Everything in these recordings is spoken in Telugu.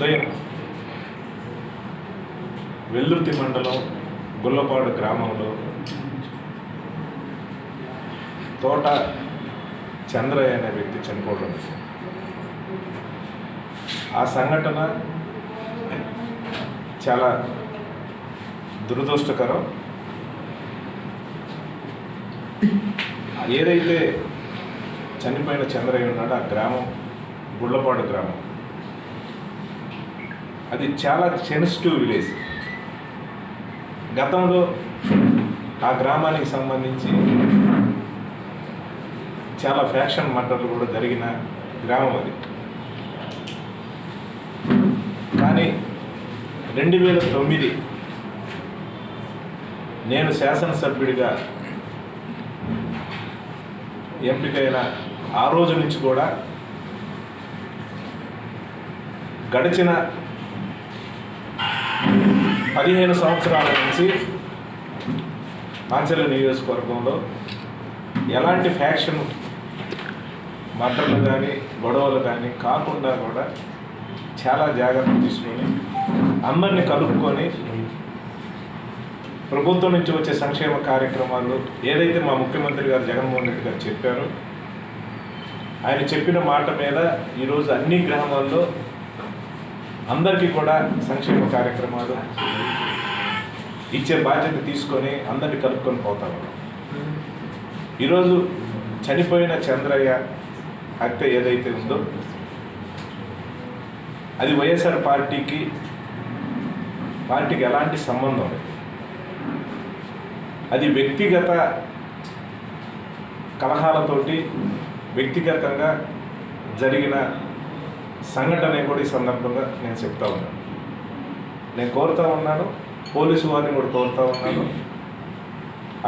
ఉదయం వెల్లుర్తి మండలం గుల్లపాడు గ్రామంలో తోట చంద్రయ్య అనే వ్యక్తి చనిపోవడం. ఆ సంఘటన చాలా దురదృష్టకరం. ఏదైతే చనిపోయిన చంద్రయ్య ఉన్నాడో ఆ గ్రామం గుళ్ళపాడు గ్రామం. అది చాలా సెన్సిటివ్ విలేజ్. గతంలో ఆ గ్రామానికి సంబంధించి చాలా ఫ్యాక్షన్ మర్డర్లు కూడా జరిగిన గ్రామం అది. కానీ రెండు వేల తొమ్మిది నేను శాసనసభ్యుడిగా ఎంపికైన ఆ రోజు నుంచి కూడా గడిచిన పదిహేను సంవత్సరాల నుంచి మాంచల నియోజకవర్గంలో ఎలాంటి ఫ్యాక్షన్ మటన్లు కానీ గొడవలు కానీ కాకుండా కూడా చాలా జాగ్రత్తలు తీసుకొని అందరినీ కలుపుకొని ప్రభుత్వం నుంచి వచ్చే సంక్షేమ కార్యక్రమాలు ఏదైతే మా ముఖ్యమంత్రి గారు జగన్మోహన్ రెడ్డి గారు చెప్పారో ఆయన చెప్పిన మాట మీద ఈరోజు అన్ని గ్రామాల్లో అందరికీ కూడా సంక్షేమ కార్యక్రమాలు ఇచ్చే బాధ్యత తీసుకొని అందరినీ కలుపుకొని పోతాం. ఈరోజు చనిపోయిన చంద్రయ్య హత్య ఏదైతే ఉందో అది వైఎస్ఆర్ పార్టీకి పార్టీకి ఎలాంటి సంబంధం లేదు. అది వ్యక్తిగత కలహాలతోటి వ్యక్తిగతంగా జరిగిన సంఘటన కూడా ఈ సందర్భంగా నేను చెప్తా ఉన్నాను. నేను కోరుతా ఉన్నాను పోలీసు వారిని కూడా కోరుతా ఉన్నాను.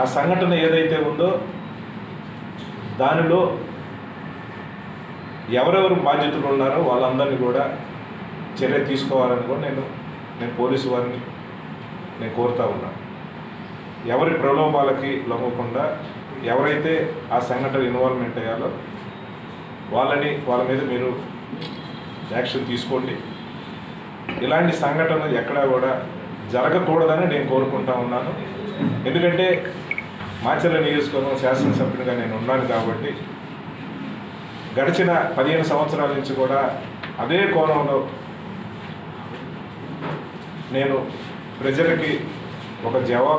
ఆ సంఘటన ఏదైతే ఉందో దానిలో ఎవరెవరు బాధ్యతలు ఉన్నారో వాళ్ళందరినీ కూడా చర్య తీసుకోవాలని కూడా నేను నేను పోలీసు వారిని నేను కోరుతా ఉన్నాను. ఎవరి ప్రలోభాలకి లొంగకుండా ఎవరైతే ఆ సంఘటన ఇన్వాల్వ్మెంట్ అయ్యాలో వాళ్ళని వాళ్ళ మీద మీరు యాక్షన్ తీసుకోండి. ఇలాంటి సంఘటనలు ఎక్కడా కూడా జరగకూడదని నేను కోరుకుంటా ఉన్నాను. ఎందుకంటే మాచర్ల నియోజకవర్గం శాసనసభ్యుడిగా నేను ఉన్నాను కాబట్టి గడిచిన పదిహేను సంవత్సరాల నుంచి కూడా అదే కోణంలో నేను ప్రజలకి ఒక జవాబు